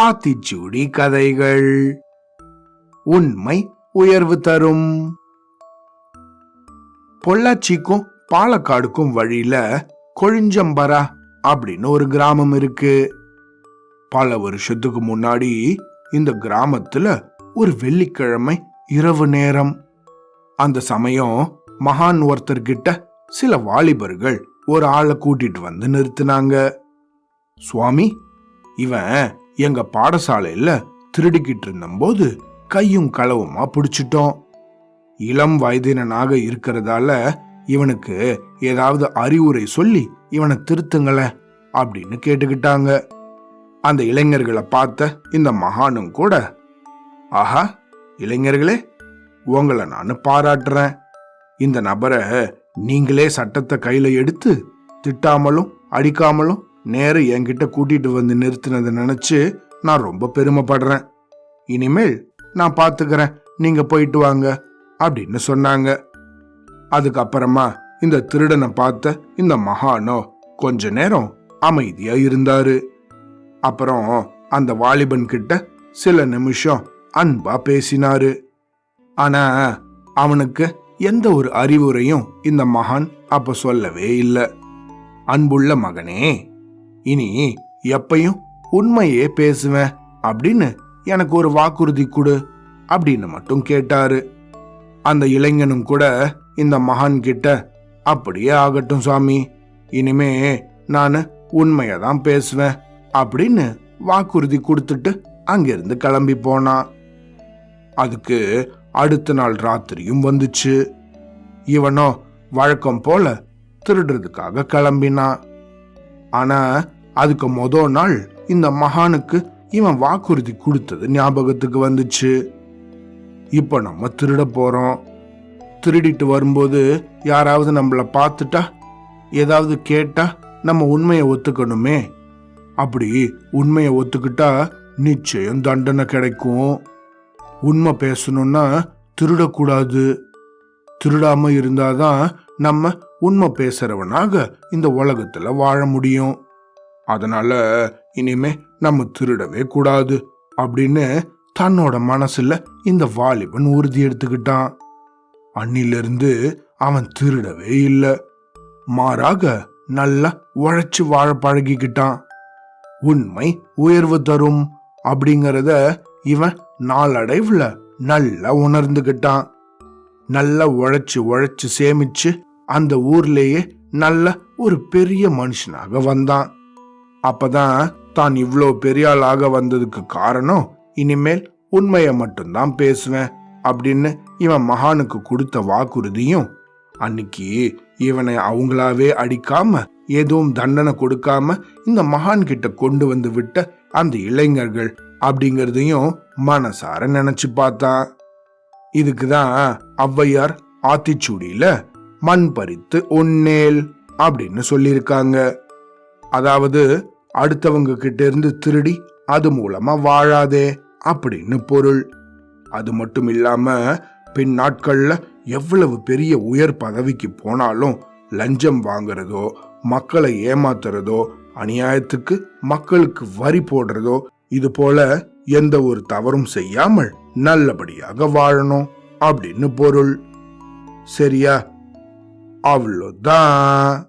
ஆத்திச்சூடி கதைகள். உண்மை உயர்வு தரும். பொள்ளாச்சிக்கும் பாலக்காடுக்கும் வழியில கொழிஞ்சம்பரா அப்படின்னு ஒரு கிராமம் இருக்கு. பல வருஷத்துக்கு முன்னாடி இந்த கிராமத்துல ஒரு வெள்ளிக்கிழமை இரவு நேரம். அந்த சமயம் மகான் ஒருத்தர்கிட்ட சில வாலிபர்கள் ஒரு ஆளை கூட்டிட்டு வந்து நிறுத்தினாங்க. சுவாமி இவன் எங்க பாடசாலையில திருடிக்கிட்டு இருந்தபோது கையும் களவுமா பிடிச்சிட்டோம் இளம் வயதினனாக இருக்கிறதால இவனுக்கு ஏதாவது அறிவுரை சொல்லி இவனை திருத்துங்களேன் அப்படின்னு கேட்டுக்கிட்டாங்க. அந்த இளைஞர்களை பார்த்த இந்த மகானும் கூட ஆஹா இளைஞர்களே உங்களை நான் பாராட்டுறேன். இந்த நபரை நீங்களே சட்டத்தை கையில எடுத்து திட்டாமலும் அடிக்காமலும் நேரம் என்கிட்ட கூட்டிட்டு வந்து நிறுத்தினதை நினைச்சு நான் ரொம்ப பெருமைப்படுறேன். இனிமேல் நான் பாத்துக்கிறேன். நீங்க போயிட்டு வாங்க அப்படின்னு சொன்னாங்க. அதுக்கப்புறமா இந்த திருடனை பார்த்த இந்த மகானோ கொஞ்ச நேரம் அமைதியா இருந்தாரு. அப்புறம் அந்த வாலிபன் கிட்ட சில நிமிஷம் அன்பா பேசினாரு. ஆனா அவனுக்கு எந்த ஒரு அறிவுரையும் இந்த மகான் அப்ப சொல்லவே இல்லை. அன்புள்ள மகனே இனி எப்பையும் உண்மையே பேசுவேன் அப்படின்னு எனக்கு ஒரு வாக்குறுதி கொடு அப்படின்னு மட்டும் கேட்டாரு. அந்த இளைஞனும் கூட இந்த மகான் கிட்ட அப்படியே ஆகட்டும் சாமி இனிமே நான் உண்மையை தான் பேசுவேன் அப்படின்னு வாக்குறுதி கொடுத்துட்டு அங்கிருந்து கிளம்பி போனான். அதுக்கு அடுத்த நாள் ராத்திரியும் வந்துச்சு. இவனோ வழக்கம் போல திருடுறதுக்காக கிளம்பினான். ஆனா அதுக்கு மொத நாள் இந்த மகானுக்கு இவன் வாக்குறுதி கொடுத்தது ஞாபகத்துக்கு வந்துச்சு. இப்போ நம்ம திருட போறோம். திருடிட்டு வரும்போது யாராவது நம்மள பார்த்துட்டா ஏதாவது கேட்டா நம்ம உண்மையை ஒத்துக்கணுமே. அப்படி உண்மையை ஒத்துக்கிட்டா நிச்சயம் தண்டனை கிடைக்கும். உண்மை பேசணும்னா திருடக்கூடாது. திருடாம இருந்தாதான் நம்ம உண்மை பேசுறவனாக இந்த உலகத்துல வாழ முடியும். அதனால இனிமே நம்ம திருடவே கூடாது அப்படின்னு தன்னோட மனசுல இந்த வாலிபன் உறுதி எடுத்துக்கிட்டான். அன்னிலிருந்து அவன் திருடவே இல்லை. மாறாக நல்லா உழைச்சு வாழ பழகிக்கிட்டான். உண்மை உயர்வு தரும் அப்படிங்கிறத இவன் நாளடைவுல நல்லா உணர்ந்துகிட்டான் நல்லா உழைச்சு உழைச்சு சேமிச்சு அந்த ஊர்லேயே நல்ல ஒரு பெரிய மனுஷனாக வந்தான். அப்பதான் தான் இவ்வளோ பெரிய ஆளாக வந்ததுக்கு காரணம் இனிமேல் உண்மையை மட்டும்தான் பேசுவேன் அப்படின்னு இவன் மகானுக்கு கொடுத்த வாக்குறுதியும் அன்னைக்கு இவனை அவங்களாவே அடிக்காம எதுவும் தண்டனை கொடுக்காம இந்த மகான் கிட்ட கொண்டு வந்து விட்ட அந்த இளைஞர்கள் அப்படிங்கறதையும் மனசார நினைச்சு பார்த்தான். இதுக்குதான் ஔவையார் ஆத்திச்சூடியில மண் பறித்து உன்னேல் அப்படின்னு சொல்லியிருக்காங்க. அதாவது அடுத்தவங்க கிட்ட இருந்து திருடி அது மூலமா வாழாதே அப்படின்னு பொருள். அது மட்டும் இல்லாம பின் நாட்கள்ல எவ்வளவு பெரிய உயர் பதவிக்கு போனாலும் லஞ்சம் வாங்குறதோ மக்களை ஏமாத்துறதோ அநியாயத்துக்கு மக்களுக்கு வரி போடுறதோ இது போல எந்த ஒரு தவறும் செய்யாமல் நல்லபடியாக வாழணும் அப்படின்னு பொருள். சரியா? avluda